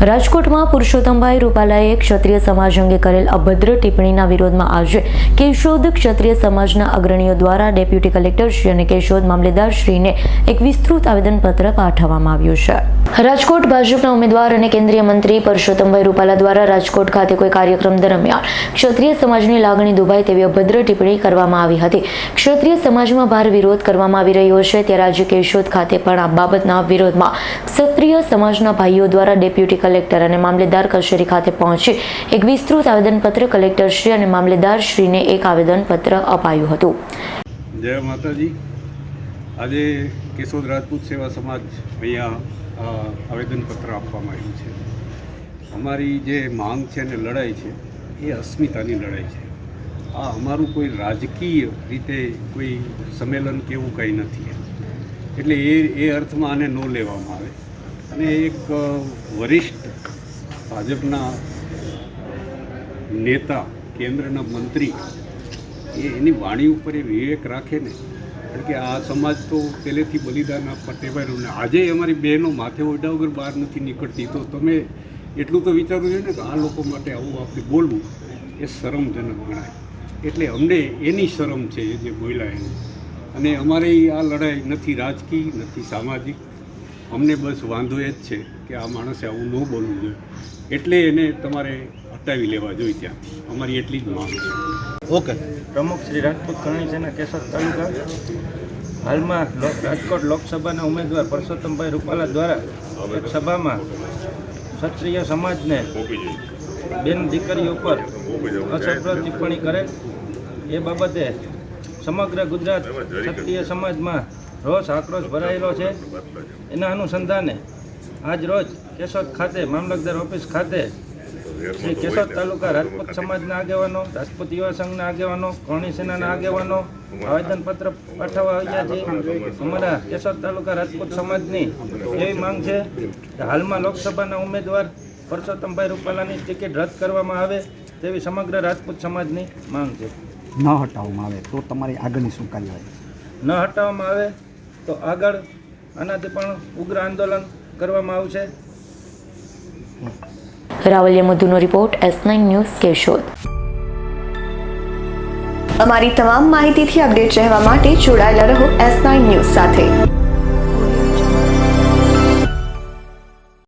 રાજકોટમાં પુરુષોત્તમભાઈ રૂપાલાએ ક્ષત્રિય સમાજ અંગે કરેલ અભદ્ર ટિપ્પણીના વિરોધમાં આજે કેશોદ ક્ષત્રિય સમાજના અગ્રણીઓ દ્વારા ડેપ્યુટી કલેક્ટર શ્રી અને કેશોદ મામલેદાર શ્રીને એક વિસ્તૃત આવેદનપત્ર પાઠવવામાં આવ્યું છે. રાજકોટ ભાજપના ઉમેદવાર અને કેન્દ્રીય મંત્રી પરસોત્તમભાઈ રૂપાલા દ્વારા રાજકોટ ખાતે કોઈ કાર્યક્રમ દરમિયાન ક્ષત્રિય સમાજની લાગણી દુભાય તેવી અભદ્ર ટિપ્પણી કરવામાં આવી હતી. ક્ષત્રિય સમાજમાં ભાર વિરોધ કરવામાં આવી રહ્યો છે, ત્યારે આજે કેશોદ ખાતે પણ આ બાબતના વિરોધમાં ક્ષત્રિય સમાજના ભાઈઓ દ્વારા ડેપ્યુટી કલેક્ટર અને મામલેદાર કચેરી ખાતે પહોંચી એક વિસ્તૃત આવેદનપત્ર કલેક્ટરશ્રી અને મામલેદારશ્રીને એક આવેદનપત્ર અપાયું હતું. જય માતાજી. આજે કેશોદ રાજપૂત સેવા સમાજ અહીંયા આવેદનપત્ર આપવામાં આવ્યું છે. અમારી જે માંગ છે અને લડાઈ છે, એ અસ્મિતાની લડાઈ છે. આ અમારું કોઈ રાજકીય રીતે કોઈ સંમેલન કે એવું કંઈ નથી. એટલે એ એ અર્થમાં આને ન લેવામાં આવે. અને એક વરિષ્ઠ ભાજપના નેતા, કેન્દ્રના મંત્રી, એ એની વાણી ઉપર એ વિવેક રાખે ને. કારણ કે આ સમાજ તો પહેલેથી બલિદાન આપવા ટેવાયેલું ને. આજે અમારી બહેનો માથે ઓઢા વગર બહાર નથી નીકળતી. તો તમે એટલું તો વિચારવું જોઈએ ને કે આ લોકો માટે આવું આપણે બોલવું એ શરમજનક ગણાય. એટલે અમને એની શરમ છે જે બોલ્યા એની. અને અમારી આ લડાઈ નથી રાજકીય, નથી સામાજિક. અમને બસ વાંધો એ જ છે કે આ માણસે આવું ન બોલવું જોઈએ. એટલે એને તમારે હટાવી લેવા જોઈએ ત્યાંથી અમારી એટલી જ માંગ છે. ઓકે. પ્રમુખ શ્રી રાજપૂત કરણી સેના કેશોદ તાલુકા. હાલમાં રાજકોટ લોકસભાના ઉમેદવાર પરસોત્તમભાઈ રૂપાલા દ્વારા એક સભામાં ક્ષત્રિય સમાજને બેન દીકરીઓ ઉપર અસભ્ય ટિપ્પણી કરે. એ બાબતે સમગ્ર ગુજરાત ક્ષત્રિય સમાજમાં રોષ આક્રોશ ભરાયેલો છે. એના અનુસંધાને આજ રોજ કેશોદ ખાતે મામલતદાર ઓફિસ ખાતે શ્રી કેશોદ તાલુકા રાજપૂત સમાજના આગેવાનો રાજપૂત યુવા સંઘના આગેવાનો કોણી સેનાના આગેવાનો આવેદનપત્ર પાઠવવા આવ્યા છે. અમારા કેશોદ તાલુકા રાજપૂત સમાજની એવી માંગ છે કે હાલમાં લોકસભાના ઉમેદવાર પરસોત્તમભાઈ રૂપાલાની ટિકિટ રદ કરવામાં આવે તેવી સમગ્ર રાજપૂત સમાજની માંગ છે. ન હટાવવામાં આવે તો તમારી આગળની શું કાર્યવાહી? ન હટાવવામાં આવે તો આગળ આનાથી પણ ઉગ્ર આંદોલન કરવામાં આવશે. Ravaliya મધુનો report S nine news Keshod. અમારી તમામ માહિતીથી અપડેટ રહેવા માટે જોડાયેલા રહો એસ નાઇન ન્યૂઝ સાથે.